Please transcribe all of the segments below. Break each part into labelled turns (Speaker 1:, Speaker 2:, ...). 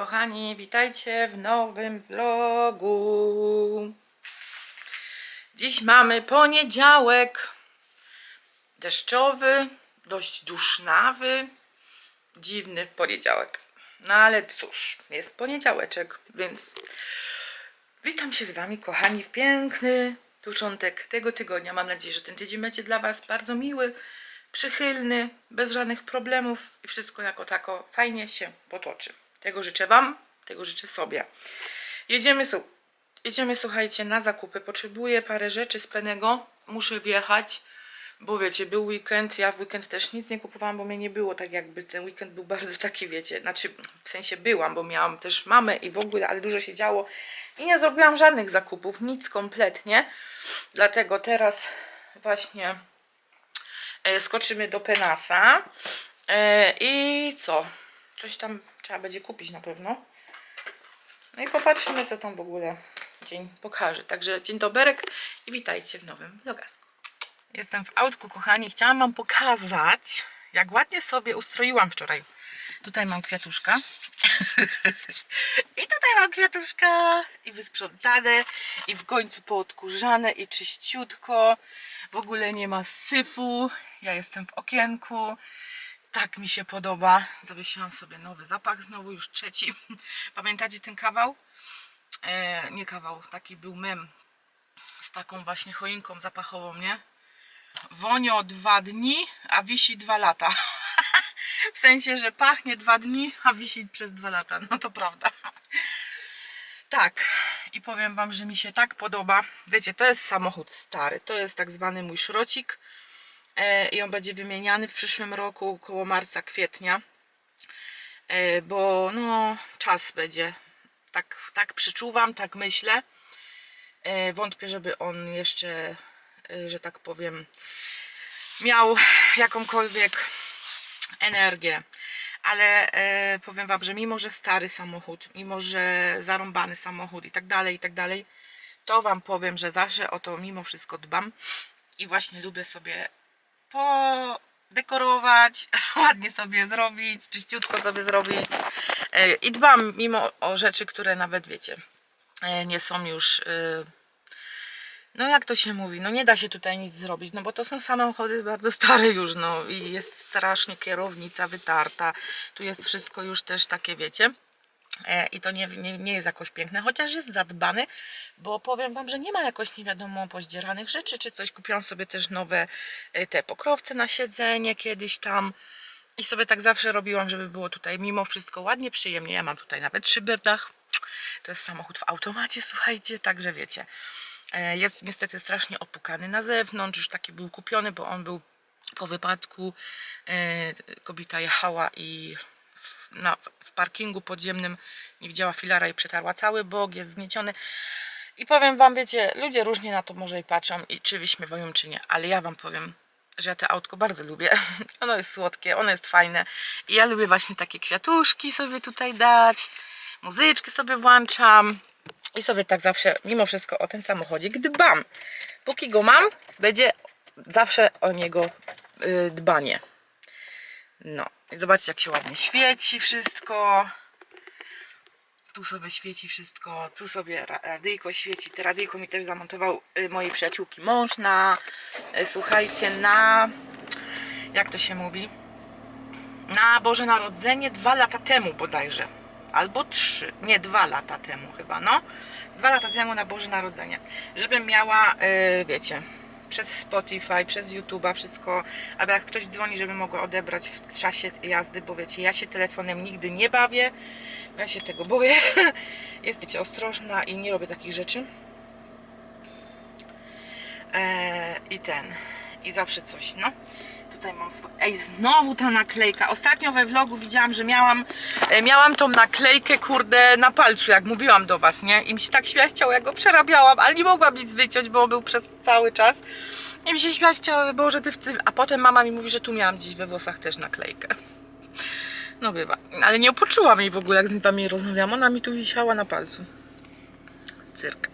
Speaker 1: kochani, witajcie w nowym vlogu. Dziś mamy poniedziałek. Deszczowy, dość dusznawy, dziwny poniedziałek. No ale cóż, jest poniedziałeczek, więc witam się z Wami, kochani, w piękny początek tego tygodnia. Mam nadzieję, że ten tydzień będzie dla Was bardzo miły, przychylny, bez żadnych problemów i wszystko jako tako fajnie się potoczy. Tego życzę Wam, tego życzę sobie. Jedziemy, jedziemy słuchajcie, na zakupy. Potrzebuję parę rzeczy z Penego. Muszę wjechać, bo wiecie, był weekend. Ja w weekend też nic nie kupowałam, bo mnie nie było tak jakby ten weekend był bardzo taki, wiecie, znaczy w sensie byłam, bo miałam też mamę i w ogóle, ale dużo się działo i nie zrobiłam żadnych zakupów, nic kompletnie. Dlatego teraz właśnie e, skoczymy do Penasa e, i co? Coś tam trzeba będzie kupić na pewno. No i popatrzymy, co tam w ogóle dzień pokaże. Także dzień doberek i witajcie w nowym vlogasku. Jestem w autku, kochani. Chciałam wam pokazać, jak ładnie sobie ustroiłam wczoraj. Tutaj mam kwiatuszka. I tutaj mam kwiatuszka. I wysprzątane. I w końcu poodkurzane. I czyściutko. W ogóle nie ma syfu. Ja jestem w okienku. Tak mi się podoba. Zawiesiłam sobie nowy zapach znowu, już trzeci. Pamiętacie ten kawał? E, nie kawał, taki był mem z taką właśnie choinką zapachową, nie? Wonio dwa dni, a wisi dwa lata. w sensie, że pachnie dwa dni, a wisi przez dwa lata. No to prawda. Tak, i powiem Wam, że mi się tak podoba. Wiecie, to jest samochód stary, to jest tak zwany mój szrocik i on będzie wymieniany w przyszłym roku koło marca, kwietnia, e, bo no czas będzie, tak, tak przyczuwam, tak myślę. E, wątpię, żeby on jeszcze, e, że tak powiem, miał jakąkolwiek energię. Ale e, powiem Wam, że mimo, że stary samochód, mimo, że zarąbany samochód i tak dalej, i tak dalej, to Wam powiem, że zawsze o to mimo wszystko dbam i właśnie lubię sobie podekorować, ładnie sobie zrobić, czyściutko sobie zrobić. E, i dbam mimo o rzeczy, które nawet wiecie, e, nie są już e, no jak to się mówi, no nie da się tutaj nic zrobić, no bo to są samochody bardzo stare już, no i jest strasznie kierownica wytarta, tu jest wszystko już też takie, wiecie, i to nie, nie, nie jest jakoś piękne, chociaż jest zadbany, bo powiem Wam, że nie ma jakoś nie wiadomo pozdzieranych rzeczy, czy coś, kupiłam sobie też nowe e, te pokrowce na siedzenie kiedyś tam, i sobie tak zawsze robiłam, żeby było tutaj mimo wszystko ładnie, przyjemnie. Ja mam tutaj nawet szyberdach. To jest samochód w automacie, słuchajcie, także wiecie. E, Jest niestety strasznie opukany na zewnątrz, już taki był kupiony, bo on był po wypadku. e, Kobieta jechała i w, na, w parkingu podziemnym nie widziała filara i przetarła cały bok, jest zgnieciony. I powiem wam, wiecie, ludzie różnie na to może i patrzą i czy wyśmiewają, czy nie, ale ja wam powiem, że ja to autko bardzo lubię. Ono jest słodkie, ono jest fajne. I ja lubię właśnie takie kwiatuszki sobie tutaj dać, muzyczki sobie włączam i sobie tak zawsze, mimo wszystko, o ten samochodzik dbam. Póki go mam, będzie zawsze o niego y, dbanie. No, zobaczcie, jak się ładnie świeci wszystko. Tu sobie świeci wszystko, tu sobie ra- radyjko świeci. Te radyjko mi też zamontował y, mojej przyjaciółki mąż na, y, słuchajcie, na, jak to się mówi, na Boże Narodzenie dwa lata temu bodajże. Albo trzy, nie dwa lata temu chyba, no. Dwa lata temu na Boże Narodzenie. Żebym miała, y, wiecie, przez Spotify, przez YouTube'a wszystko, aby jak ktoś dzwoni, żeby mogła odebrać w czasie jazdy, bo wiecie, ja się telefonem nigdy nie bawię, ja się tego boję. Jesteście ostrożna i nie robię takich rzeczy. Eee, I ten. I zawsze coś, no. Tutaj mam swoje. Ej, znowu ta naklejka. Ostatnio we vlogu widziałam, że miałam, e, miałam tą naklejkę, kurde, na palcu, jak mówiłam do was, nie? I mi się tak śmiać chciało, jak go przerabiałam, ale nie mogłam nic wyciąć, bo był przez cały czas. I mi się śmiać chciało, Boże, ty w tym. A potem mama mi mówi, że tu miałam gdzieś we włosach też naklejkę. No bywa. Ale nie poczułam jej w ogóle, jak z wami rozmawiałam. Ona mi tu wisiała na palcu. Cyrk.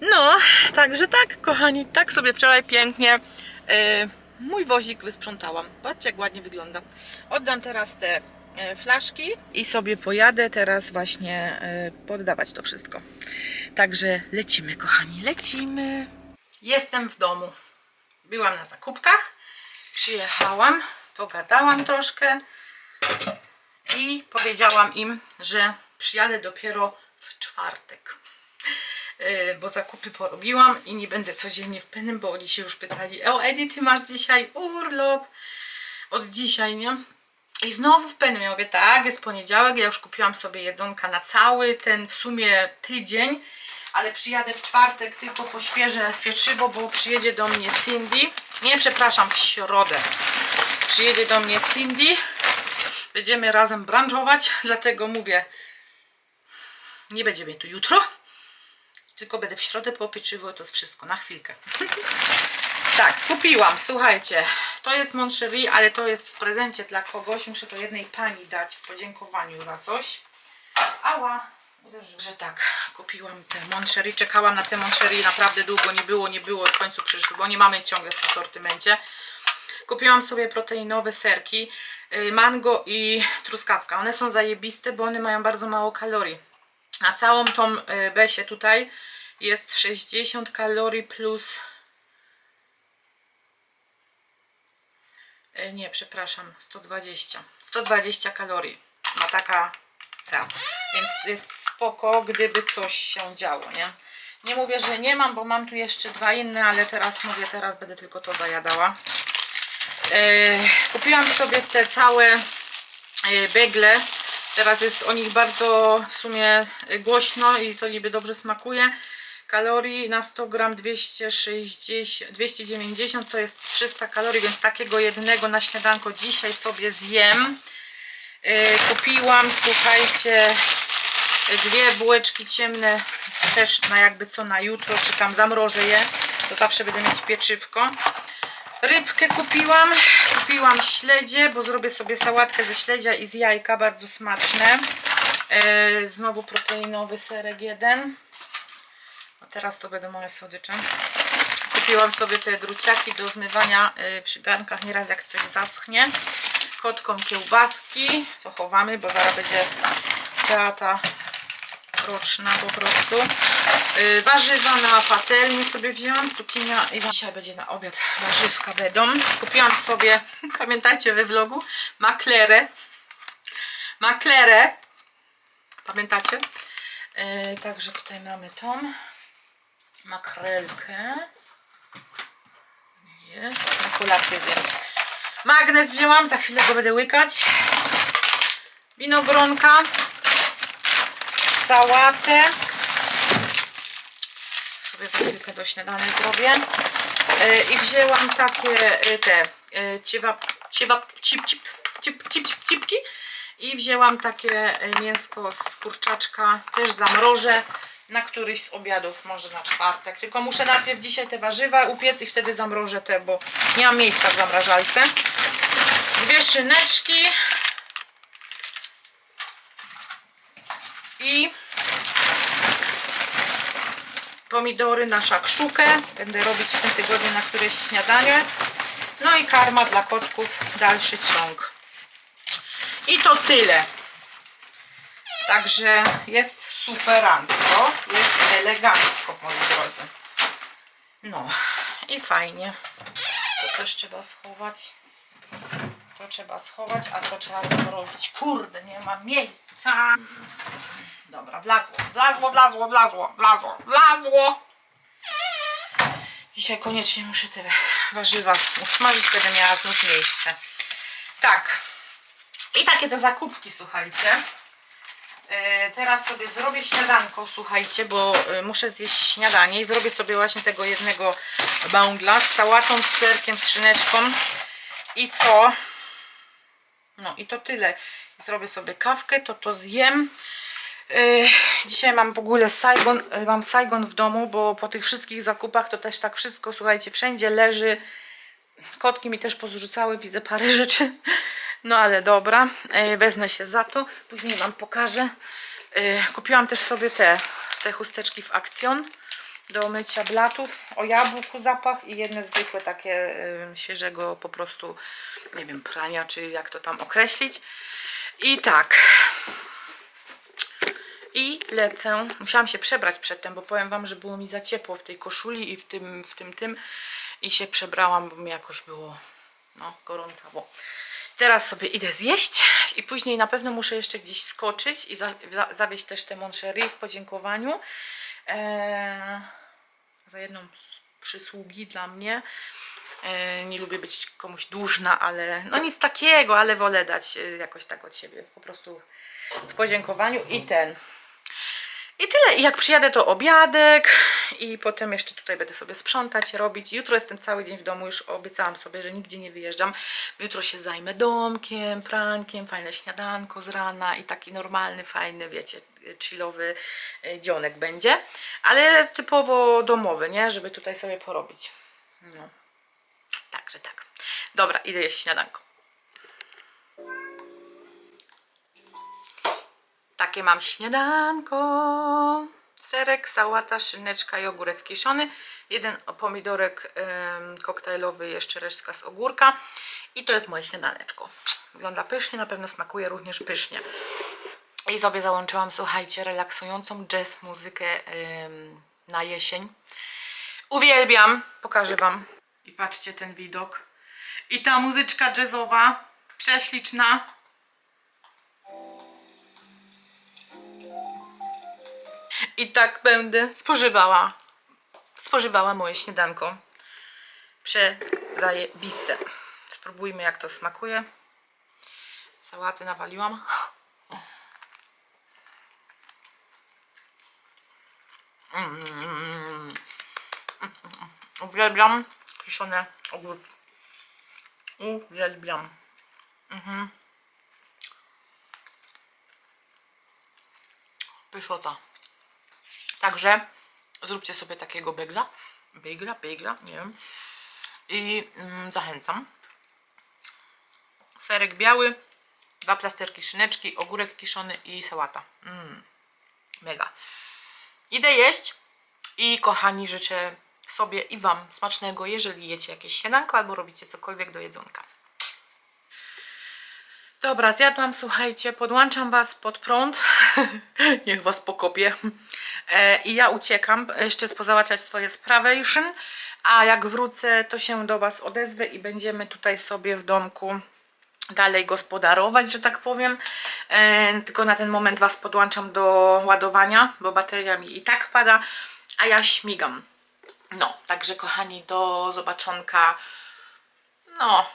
Speaker 1: No, także tak, kochani, tak sobie wczoraj pięknie yy, mój wozik wysprzątałam. Patrzcie, jak ładnie wygląda. Oddam teraz te e, flaszki i sobie pojadę teraz właśnie e, poddawać to wszystko. Także lecimy, kochani, lecimy. Jestem w domu. Byłam na zakupkach, przyjechałam, pogadałam troszkę i powiedziałam im, że przyjadę dopiero w czwartek. Yy, bo zakupy porobiłam i nie będę codziennie w pełnym, bo oni się już pytali, o Edi, ty masz dzisiaj urlop? Od dzisiaj, nie? I znowu w pełnym, ja mówię, tak, jest poniedziałek, ja już kupiłam sobie jedzonka na cały ten w sumie tydzień, ale przyjadę w czwartek tylko po świeże pieczywo, bo przyjedzie do mnie Cindy, nie, przepraszam, w środę. Przyjedzie do mnie Cindy, będziemy razem branżować, dlatego mówię, nie będzie mnie tu jutro, tylko będę w środę po pieczywo, to jest wszystko, na chwilkę. tak, kupiłam, słuchajcie, to jest Moncherie, ale to jest w prezencie dla kogoś, muszę to jednej pani dać w podziękowaniu za coś. Ała, uderzyłam. Że tak, kupiłam te Moncherie, czekałam na te Moncherie naprawdę długo, nie było, nie było, w końcu przyszły, bo nie mamy ciągle w asortymencie. Kupiłam sobie proteinowe serki, y, mango i truskawka. One są zajebiste, bo one mają bardzo mało kalorii. Na całą tą y, besię tutaj jest 60 kalorii plus... Y, Nie, przepraszam, 120. 120 kalorii ma taka ta. Więc jest spoko, gdyby coś się działo, nie? Nie mówię, że nie mam, bo mam tu jeszcze dwa inne, ale teraz mówię, teraz będę tylko to zajadała. E, kupiłam sobie te całe e, begle. Teraz jest o nich bardzo w sumie głośno i to niby dobrze smakuje. Kalorii na 100 gram 260, 290 to jest 300 kalorii, więc takiego jednego na śniadanko dzisiaj sobie zjem. E, Kupiłam, słuchajcie, dwie bułeczki ciemne też na jakby co na jutro, czy tam zamrożę je, to zawsze będę mieć pieczywko. Rybkę kupiłam, kupiłam śledzie, bo zrobię sobie sałatkę ze śledzia i z jajka, bardzo smaczne. E, znowu proteinowy serek jeden. No teraz to będą moje słodycze. Kupiłam sobie te druciaki do zmywania e, przy garnkach, nieraz jak coś zaschnie. Kotką kiełbaski, to chowamy, bo zaraz będzie teata roczna po prostu. Yy, warzywa na patelnię sobie wzięłam, cukinia i dzisiaj będzie na obiad warzywka będą. Kupiłam sobie, pamiętajcie we vlogu, maklerę. Maklerę. Pamiętacie? Yy, także tutaj mamy tą makrelkę. Jest, na kolację zjem. Magnes wzięłam, za chwilę go będę łykać. Winogronka sałatę. Sobie za chwilkę do śniadania zrobię. E, I wzięłam takie e, te e, ciewap, ciewap, cip, cip, cip, cip, cip, cipki. I wzięłam takie mięsko z kurczaczka. Też zamrożę na któryś z obiadów, może na czwartek. Tylko muszę najpierw dzisiaj te warzywa upiec i wtedy zamrożę te, bo nie mam miejsca w zamrażalce. Dwie szyneczki. I pomidory na szakszukę. Będę robić w tym tygodniu na któreś śniadanie. No i karma dla kotków, dalszy ciąg. I to tyle. Także jest superancko, jest elegancko, moi drodzy. No i fajnie. To też trzeba schować. To trzeba schować, a to trzeba zamrozić. Kurde, nie ma miejsca. Dobra, wlazło, wlazło, wlazło, wlazło, wlazło, wlazło. Dzisiaj koniecznie muszę te warzywa usmażyć, będę miała znów miejsce. Tak. I takie to zakupki, słuchajcie. E, Teraz sobie zrobię śniadanko, słuchajcie, bo e, muszę zjeść śniadanie i zrobię sobie właśnie tego jednego bągla z sałatą, z serkiem, z szyneczką. I co? No i to tyle. Zrobię sobie kawkę, to to zjem. Dzisiaj mam w ogóle Saigon, yy, mam Saigon w domu, bo po tych wszystkich zakupach to też tak wszystko, słuchajcie, wszędzie leży. Kotki mi też pozrzucały, widzę parę rzeczy. No ale dobra, yy, wezmę się za to. Później wam pokażę. Yy, Kupiłam też sobie te, te chusteczki w Action do mycia blatów. O jabłku zapach i jedne zwykłe takie świeżego po prostu, nie wiem, prania, czy jak to tam określić. I tak. I lecę. Musiałam się przebrać przedtem, bo powiem wam, że było mi za ciepło w tej koszuli i w tym, w tym, tym. I się przebrałam, bo mi jakoś było no, gorącawo. Teraz sobie idę zjeść i później na pewno muszę jeszcze gdzieś skoczyć i za, za, zawieźć też te Moncherie w podziękowaniu. Eee, za jedną z przysługi dla mnie. E, nie lubię być komuś dłużna, ale no nic takiego, ale wolę dać e, jakoś tak od siebie, po prostu w podziękowaniu i ten. I tyle. Jak przyjadę, to obiadek i potem jeszcze tutaj będę sobie sprzątać, robić. Jutro jestem cały dzień w domu, już obiecałam sobie, że nigdzie nie wyjeżdżam. Jutro się zajmę domkiem, prankiem, fajne śniadanko z rana i taki normalny, fajny, wiecie, chillowy e, dzionek będzie. Ale typowo domowy, nie? Żeby tutaj sobie porobić. No. Także tak. Dobra, idę jeść śniadanko. Takie mam śniadanko. Serek, sałata, szyneczka i ogórek kiszony. Jeden pomidorek koktajlowy, jeszcze resztka z ogórka. I to jest moje śniadaneczko. Wygląda pysznie, na pewno smakuje również pysznie. I sobie załączyłam, słuchajcie, relaksującą jazz muzykę na jesień. Uwielbiam, pokażę wam. I patrzcie ten widok. I ta muzyczka jazzowa, prześliczna. I tak będę spożywała, spożywała moje śniadanko. Przezajebiste. Spróbujmy jak to smakuje. Sałaty nawaliłam. Mm. Uwielbiam kiszone ogórki. Uwielbiam. Mhm. Pyszota. Także zróbcie sobie takiego begla. Begla, begla, nie wiem. I mm, zachęcam. Serek biały, dwa plasterki szyneczki, ogórek kiszony i sałata. Mm, mega. Idę jeść i kochani życzę sobie i Wam smacznego, jeżeli jecie jakieś śniadanko albo robicie cokolwiek do jedzonka. Dobra, zjadłam, słuchajcie, podłączam Was pod prąd. Niech Was pokopie. E, I ja uciekam, jeszcze pozałatwiać swoje sprawy. A jak wrócę, to się do Was odezwę i będziemy tutaj sobie w domku dalej gospodarować, że tak powiem. E, tylko na ten moment Was podłączam do ładowania, bo bateria mi i tak pada, a ja śmigam. No, także kochani, do zobaczonka. No,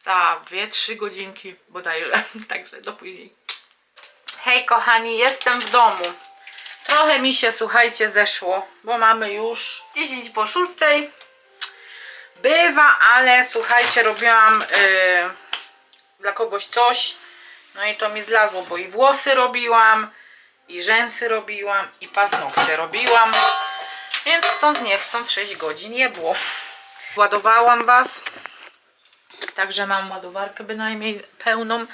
Speaker 1: za 2-3 godzinki bodajże. Także do później. Hej kochani, jestem w domu. Trochę mi się, słuchajcie, zeszło, bo mamy już 10 po 6. Bywa, ale słuchajcie, robiłam yy, dla kogoś coś. No i to mi zlazło, bo i włosy robiłam, i rzęsy robiłam, i paznokcie robiłam. Więc chcąc nie chcąc 6 godzin nie było. Ładowałam Was. Także mam ładowarkę bynajmniej pełną.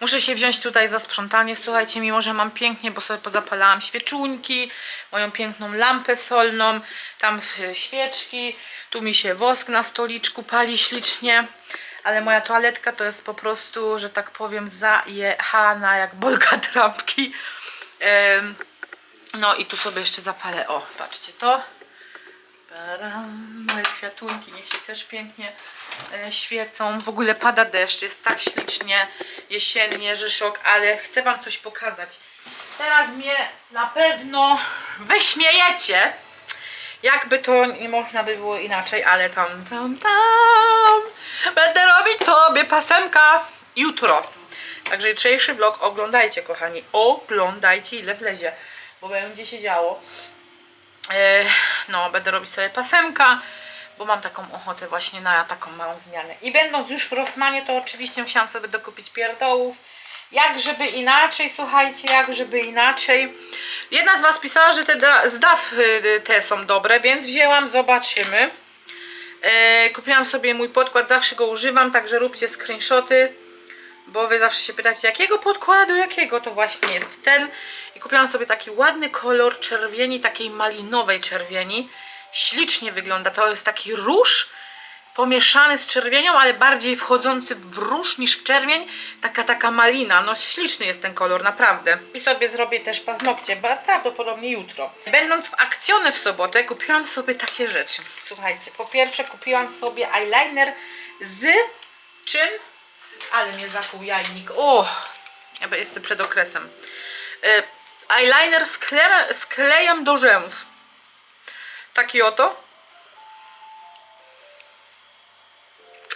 Speaker 1: Muszę się wziąć tutaj za sprzątanie. Słuchajcie, mimo że mam pięknie, bo sobie pozapalałam świeczuńki, moją piękną lampę solną, tam świeczki, tu mi się wosk na stoliczku pali ślicznie. Ale moja toaletka to jest po prostu, że tak powiem, zajechana jak bolka trampki. No i tu sobie jeszcze zapalę. O, patrzcie to. Moje kwiatunki niech się też pięknie e, świecą. W ogóle pada deszcz, jest tak ślicznie jesiennie, że szok, ale chcę Wam coś pokazać. Teraz mnie na pewno wyśmiejecie, jakby to nie można by było inaczej, ale tam, tam, tam będę robić sobie pasemka jutro. Także jutrzejszy vlog oglądajcie, kochani. Oglądajcie, ile wlezie, bo będzie się działo. E, no, będę robić sobie pasemka, bo mam taką ochotę właśnie na taką małą zmianę. I będąc już w Rossmanie, to oczywiście musiałam sobie dokupić pierdołów. Jak żeby inaczej, słuchajcie, jak żeby inaczej. Jedna z Was pisała, że te da- zdaw y, te są dobre, więc wzięłam, zobaczymy. E, kupiłam sobie mój podkład, zawsze go używam, także róbcie screenshoty bo wy zawsze się pytacie, jakiego podkładu, jakiego to właśnie jest ten. I kupiłam sobie taki ładny kolor czerwieni, takiej malinowej czerwieni. Ślicznie wygląda, to jest taki róż pomieszany z czerwienią, ale bardziej wchodzący w róż niż w czerwień. Taka, taka malina. No śliczny jest ten kolor, naprawdę. I sobie zrobię też paznokcie, ba- prawdopodobnie jutro. Będąc w akcjony w sobotę, kupiłam sobie takie rzeczy. Słuchajcie, po pierwsze kupiłam sobie eyeliner z czym? Ale mnie zakuł jajnik. O, ja jestem przed okresem. Y, eyeliner z, klem, z klejem do rzęs. Taki oto.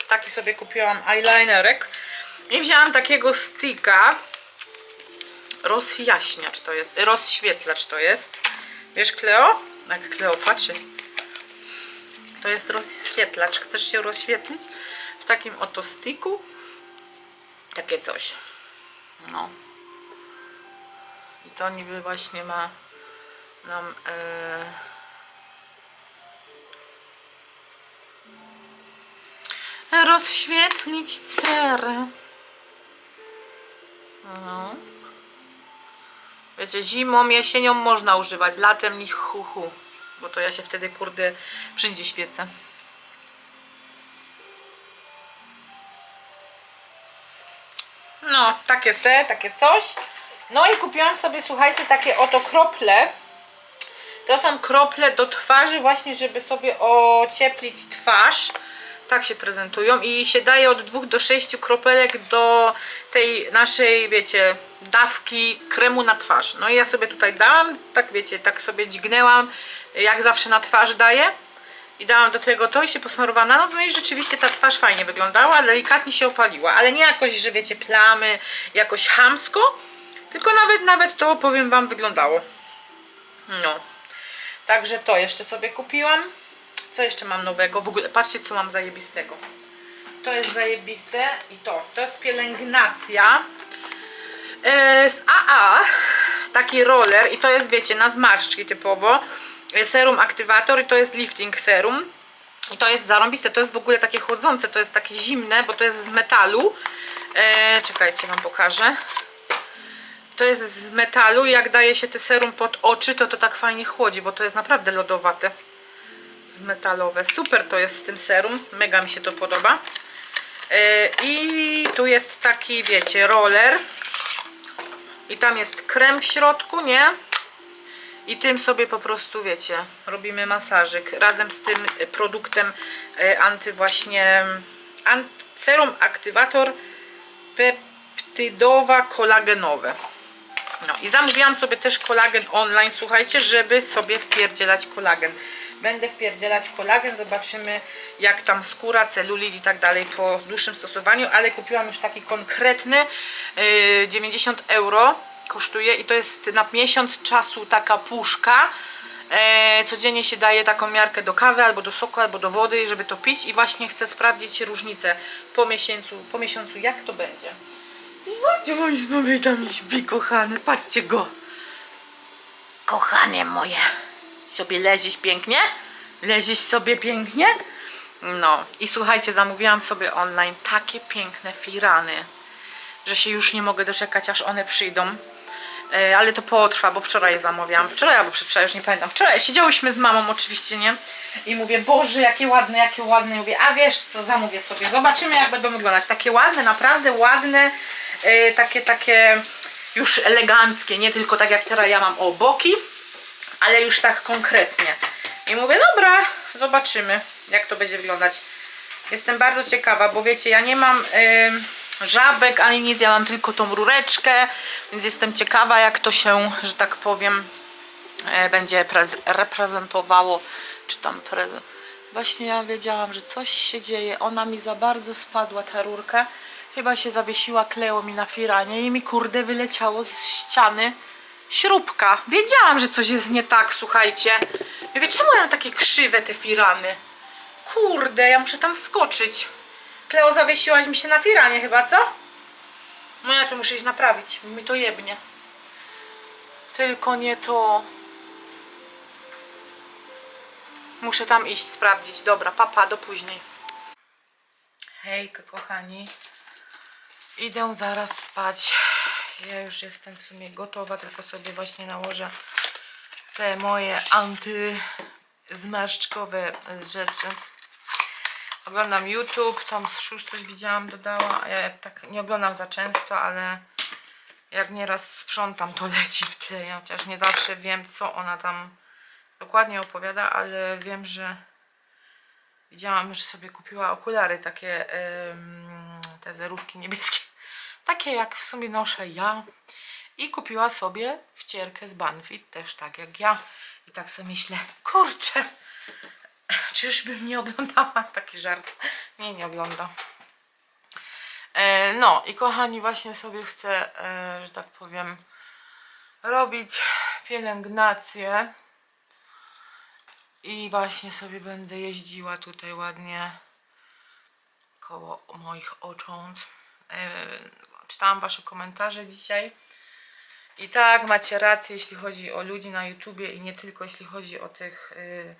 Speaker 1: Taki sobie kupiłam eyelinerek. I wzięłam takiego sticka. Rozjaśniacz to jest. Rozświetlacz to jest. Wiesz, Kleo? Jak Kleo patrzy. To jest rozświetlacz. Chcesz się rozświetlić? W takim oto sticku. Takie coś. No. I to niby właśnie ma nam e, rozświetlić cerę. No. Wiecie, zimą, jesienią można używać, latem nich hu, hu bo to ja się wtedy kurde wszędzie świecę. No, takie se, takie coś. No i kupiłam sobie, słuchajcie, takie oto krople. To są krople do twarzy właśnie, żeby sobie ocieplić twarz. Tak się prezentują i się daje od 2 do 6 kropelek do tej naszej, wiecie, dawki kremu na twarz. No i ja sobie tutaj dałam, tak wiecie, tak sobie dźgnęłam, jak zawsze na twarz daję. I dałam do tego to i się posmarowałam na noc. No i rzeczywiście ta twarz fajnie wyglądała, delikatnie się opaliła. Ale nie jakoś, że wiecie, plamy, jakoś hamsko. Tylko nawet, nawet to, powiem wam, wyglądało. No. Także to jeszcze sobie kupiłam. Co jeszcze mam nowego? W ogóle patrzcie co mam zajebistego. To jest zajebiste i to. To jest pielęgnacja e, z AA. Taki roller i to jest wiecie na zmarszczki typowo. Serum aktywator i to jest lifting serum. I to jest zarąbiste, to jest w ogóle takie chłodzące, to jest takie zimne, bo to jest z metalu. E, czekajcie, wam pokażę. To jest z metalu i jak daje się te serum pod oczy, to to tak fajnie chłodzi, bo to jest naprawdę lodowate. Z metalowe. Super to jest z tym serum, mega mi się to podoba. E, I tu jest taki, wiecie, roller. I tam jest krem w środku, nie? I tym sobie po prostu, wiecie, robimy masażyk razem z tym e, produktem e, anty właśnie serum aktywator peptydowa kolagenowe. No i zamówiłam sobie też kolagen online, słuchajcie, żeby sobie wpierdzielać kolagen. Będę wpierdzielać kolagen, zobaczymy jak tam skóra, celulit i tak dalej po dłuższym stosowaniu, ale kupiłam już taki konkretny, yy, 90 euro kosztuje i to jest na miesiąc czasu taka puszka. E, codziennie się daje taką miarkę do kawy, albo do soku, albo do wody, żeby to pić i właśnie chcę sprawdzić różnicę po miesiącu, po miesiącu jak to będzie. Zobaczcie, moi z mamy tam śpi, kochany, patrzcie go. Kochanie moje, sobie lezisz pięknie? Lezisz sobie pięknie? No i słuchajcie, zamówiłam sobie online takie piękne firany, że się już nie mogę doczekać, aż one przyjdą. E, ale to potrwa, bo wczoraj je zamawiałam. Wczoraj albo przedwczoraj, już nie pamiętam. Wczoraj siedziałyśmy z mamą oczywiście, nie? I mówię, Boże, jakie ładne, jakie ładne. I mówię, a wiesz co, zamówię sobie. Zobaczymy jak będą wyglądać. Takie ładne, naprawdę ładne. E, takie, takie już eleganckie. Nie tylko tak jak teraz ja mam o boki, ale już tak konkretnie. I mówię, dobra, zobaczymy jak to będzie wyglądać. Jestem bardzo ciekawa, bo wiecie, ja nie mam y, żabek ani nic, ja mam tylko tą rureczkę, więc jestem ciekawa jak to się, że tak powiem, e, będzie prez- reprezentowało, czy tam prezent. Właśnie ja wiedziałam, że coś się dzieje, ona mi za bardzo spadła ta rurka, chyba się zawiesiła Kleo mi na firanie i mi kurde wyleciało z ściany śrubka. Wiedziałam, że coś jest nie tak, słuchajcie. Wie, czemu ja mam takie krzywe te firany? Kurde, ja muszę tam skoczyć. Kleo, zawiesiłaś mi się na firanie chyba, co? No ja to muszę iść naprawić, mi to jebnie. Tylko nie to. Muszę tam iść, sprawdzić. Dobra, papa, do później. Hejka, kochani. Idę zaraz spać. Ja już jestem w sumie gotowa, tylko sobie właśnie nałożę te moje antyzmarszczkowe rzeczy. Oglądam YouTube, tam z Szusz coś widziałam, dodała. Ja tak nie oglądam za często, ale jak nieraz sprzątam, to leci w tle. Ja chociaż nie zawsze wiem, co ona tam dokładnie opowiada, ale wiem, że widziałam, że sobie kupiła okulary takie, te zerówki niebieskie. Takie jak w sumie noszę ja. I kupiła sobie wcierkę z Banfit, też tak jak ja. I tak sobie myślę, kurczę, czyżbym nie oglądała taki żart. Nie, nie ogląda. E, no i kochani, właśnie sobie chcę, e, że tak powiem, robić pielęgnację. I właśnie sobie będę jeździła tutaj ładnie koło moich ocząt. E, czytałam wasze komentarze dzisiaj. I tak, macie rację, jeśli chodzi o ludzi na YouTubie i nie tylko, jeśli chodzi o tych. y,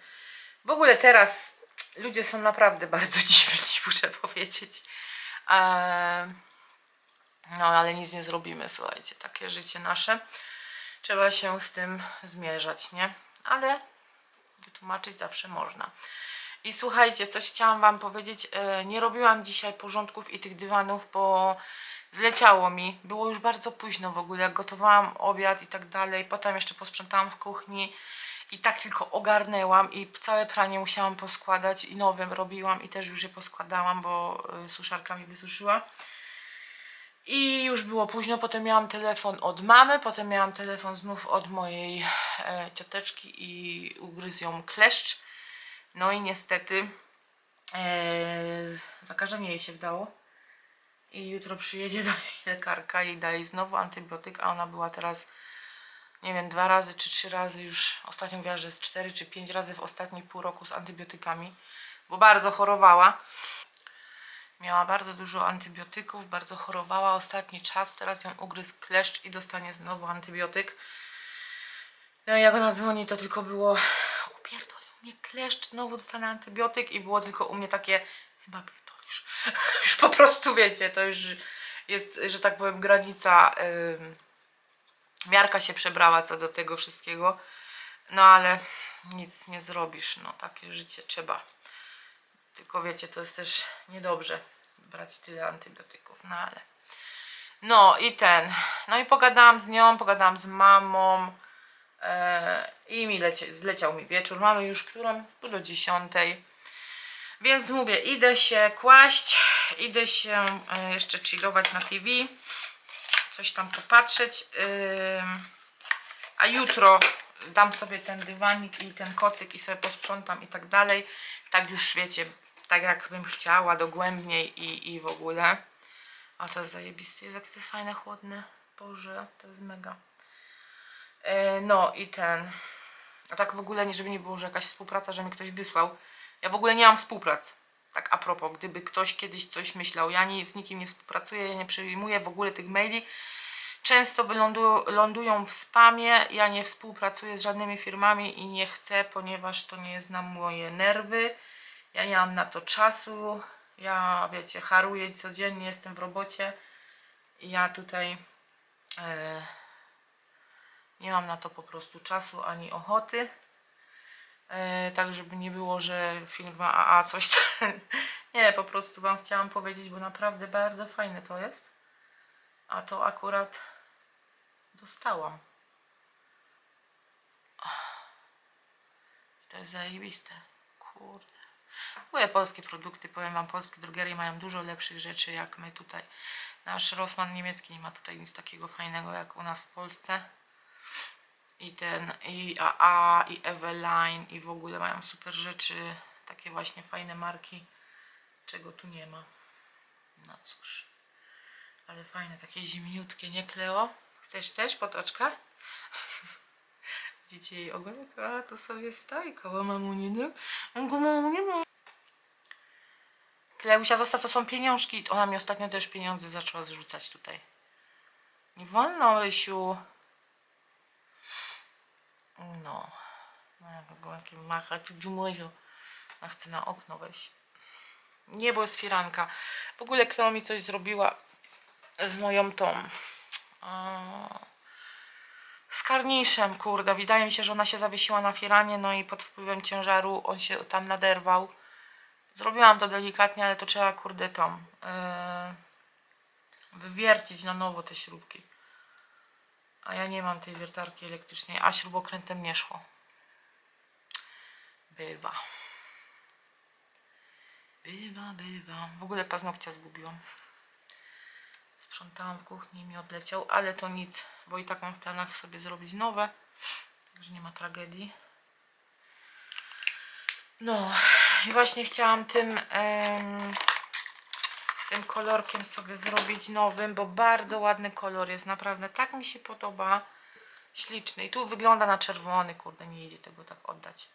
Speaker 1: W ogóle teraz ludzie są naprawdę bardzo dziwni, muszę powiedzieć. Eee, No, ale nic nie zrobimy, słuchajcie, takie życie nasze. Trzeba się z tym zmierzać, nie? Ale wytłumaczyć zawsze można. I słuchajcie, coś chciałam Wam powiedzieć. E, Nie robiłam dzisiaj porządków i tych dywanów, bo zleciało mi. Było już bardzo późno w ogóle, gotowałam obiad i tak dalej. Potem jeszcze posprzątałam w kuchni i tak tylko ogarnęłam i całe pranie musiałam poskładać i nowym robiłam i też już je poskładałam, bo y, suszarka mi wysuszyła. I już było późno, potem miałam telefon od mamy, potem miałam telefon znów od mojej e, cioteczki i ugryzł ją kleszcz. No i niestety e, zakażenie jej się wdało. I jutro przyjedzie do niej lekarka i daje znowu antybiotyk, a ona była teraz, nie wiem, dwa razy czy trzy razy już, ostatnio mówiła, że z cztery czy pięć razy w ostatnich pół roku z antybiotykami, bo bardzo chorowała. Miała bardzo dużo antybiotyków, bardzo chorowała ostatni czas, teraz ją ugryzł kleszcz i dostanie znowu antybiotyk. No i jak ona dzwoni, to tylko było upierdolił mnie kleszcz, znowu dostanę antybiotyk i było tylko u mnie takie chyba pierdolisz. już po prostu wiecie, to już jest, że tak powiem, granica ym, miarka się przebrała co do tego wszystkiego. No ale nic nie zrobisz, no takie życie trzeba. Tylko wiecie, to jest też niedobrze brać tyle antybiotyków, no ale. No i ten. No i pogadałam z nią, pogadałam z mamą. E, I mi lecie, zleciał mi wieczór. Mamy już którą? W do dziesiątej. Więc mówię, idę się kłaść, idę się e, jeszcze chillować na TV, coś tam popatrzeć. A jutro dam sobie ten dywanik i ten kocyk i sobie posprzątam i tak dalej. Tak już wiecie, tak jak bym chciała, dogłębniej i, i w ogóle. A to jest zajebiste, jest, jakie to jest fajne, chłodne. Boże, to jest mega. E, no i ten. A tak w ogóle, nie żeby nie było, że jakaś współpraca, że mi ktoś wysłał. Ja w ogóle nie mam współprac. Tak a propos, gdyby ktoś kiedyś coś myślał. Ja nie, z nikim nie współpracuję, ja nie przyjmuję w ogóle tych maili. Często wylądu, lądują w spamie. Ja nie współpracuję z żadnymi firmami i nie chcę, ponieważ to nie jest na moje nerwy. Ja nie mam na to czasu. Ja, wiecie, haruję codziennie, jestem w robocie. Ja tutaj e, nie mam na to po prostu czasu ani ochoty. E, tak, żeby nie było, że firma AA coś ten. Nie, po prostu Wam chciałam powiedzieć, bo naprawdę bardzo fajne to jest. A to akurat dostałam. To jest zajebiste. Kurde. W polskie produkty, powiem Wam, polskie drogierie mają dużo lepszych rzeczy jak my tutaj. Nasz Rossmann niemiecki nie ma tutaj nic takiego fajnego jak u nas w Polsce. I ten, i AA, i Eveline, i w ogóle mają super rzeczy, takie właśnie fajne marki, czego tu nie ma. No cóż, ale fajne, takie zimniutkie, nie Kleo? Chcesz też potoczka? Widzicie jej ogonek? A, tu sobie stoi koło mamuniny. Kleusia, zostaw, to są pieniążki. Ona mi ostatnio też pieniądze zaczęła zrzucać tutaj. Nie wolno, Rysiu. No. No ja ogóle jakie macha, tu dziumujo. A chcę na okno wejść. Nie, bo jest firanka. W ogóle Kleo mi coś zrobiła z moją tą. Z karniszem, kurde. Wydaje mi się, że ona się zawiesiła na firanie, no i pod wpływem ciężaru on się tam naderwał. Zrobiłam to delikatnie, ale to trzeba kurde tą yy, wywiercić na nowo te śrubki. A ja nie mam tej wiertarki elektrycznej, a śrubokrętem nie szło. Bywa. Bywa, bywa. W ogóle paznokcia zgubiłam. Sprzątałam w kuchni i mi odleciał, ale to nic, bo i tak mam w planach sobie zrobić nowe. Także nie ma tragedii. No i właśnie chciałam tym tym kolorkiem sobie zrobić nowym, bo bardzo ładny kolor jest, naprawdę tak mi się podoba. Śliczny. I tu wygląda na czerwony, kurde, nie idzie tego tak oddać.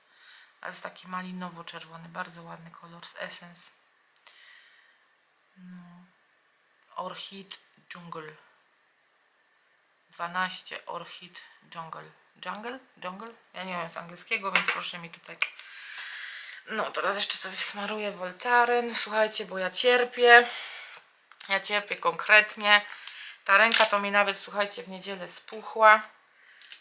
Speaker 1: Ale jest taki malinowo-czerwony, bardzo ładny kolor z Essence. No. Orchid Jungle. 12 Orchid Jungle. Jungle? Jungle? Ja nie wiem z angielskiego, więc proszę mi tutaj. No, teraz jeszcze sobie wsmaruję Voltaren. Słuchajcie, bo ja cierpię. Ja cierpię konkretnie. Ta ręka to mi nawet, słuchajcie, w niedzielę spuchła.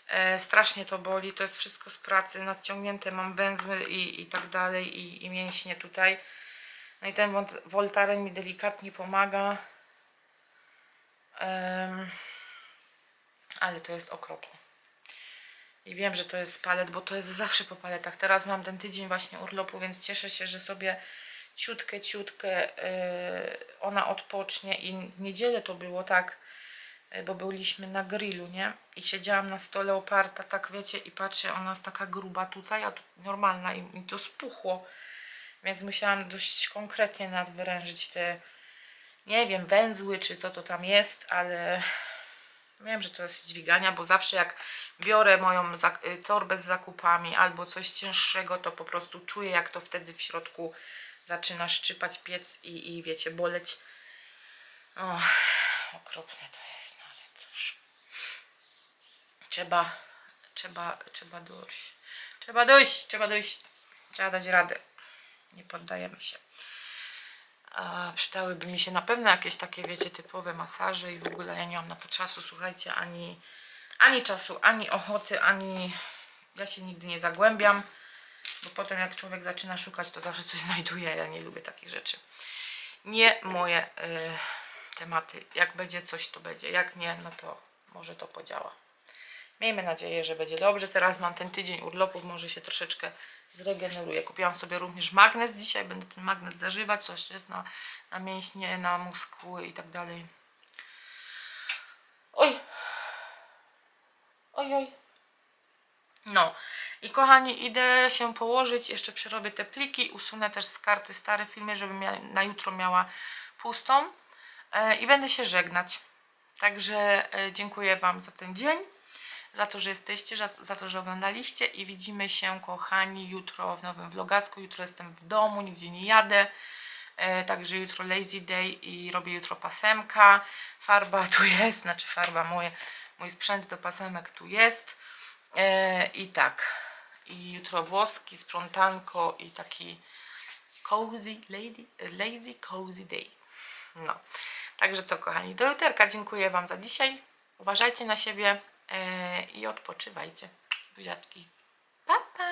Speaker 1: E, strasznie to boli, to jest wszystko z pracy, nadciągnięte mam węzły i, i tak dalej i, i mięśnie tutaj. No i ten Volt- Voltaren mi delikatnie pomaga. Em, ale to jest okropne. I wiem, że to jest palet, bo to jest zawsze po paletach. Teraz mam ten tydzień właśnie urlopu, więc cieszę się, że sobie ciutkę, ciutkę yy, ona odpocznie. I w niedzielę to było tak, yy, bo byliśmy na grillu, nie? I siedziałam na stole oparta, tak wiecie, i patrzę, ona jest taka gruba tutaj, a tu normalna i mi to spuchło. Więc musiałam dość konkretnie nadwyrężyć te, nie wiem, węzły, czy co to tam jest, ale Wiem, że to jest dźwigania, bo zawsze jak biorę moją y, torbę z zakupami albo coś cięższego, to po prostu czuję, jak to wtedy w środku zaczyna szczypać piec i, i wiecie, boleć. O, okropne to jest, no ale cóż. Trzeba, trzeba, trzeba dojść. Trzeba dojść, trzeba dojść. Trzeba dać radę. Nie poddajemy się. Przydałyby mi się na pewno jakieś takie, wiecie, typowe masaże i w ogóle ja nie mam na to czasu, słuchajcie, ani, ani czasu, ani ochoty, ani ja się nigdy nie zagłębiam, bo potem jak człowiek zaczyna szukać, to zawsze coś znajduje, ja nie lubię takich rzeczy. Nie moje y, tematy. Jak będzie coś, to będzie. Jak nie, no to może to podziała. Miejmy nadzieję, że będzie dobrze. Teraz mam ten tydzień urlopów, może się troszeczkę zregeneruje. Kupiłam sobie również magnes dzisiaj, będę ten magnes zażywać, coś jest na, na mięśnie, na mózgu i tak dalej. Oj! Oj, oj. No i kochani, idę się położyć, jeszcze przerobię te pliki, usunę też z karty stare filmy, żebym mia- na jutro miała pustą e, i będę się żegnać. Także e, dziękuję Wam za ten dzień, za to, że jesteście, za, za to, że oglądaliście i widzimy się, kochani, jutro w nowym vlogasku. Jutro jestem w domu, nigdzie nie jadę. E, także jutro lazy day i robię jutro pasemka. Farba tu jest, znaczy farba moje, mój sprzęt do pasemek tu jest. E, I tak. I jutro włoski, sprzątanko i taki cozy lady, lazy cozy day. No. Także co kochani, do juterka. Dziękuję Wam za dzisiaj. Uważajcie na siebie E, i odpoczywajcie. Buziaczki. Pa, pa!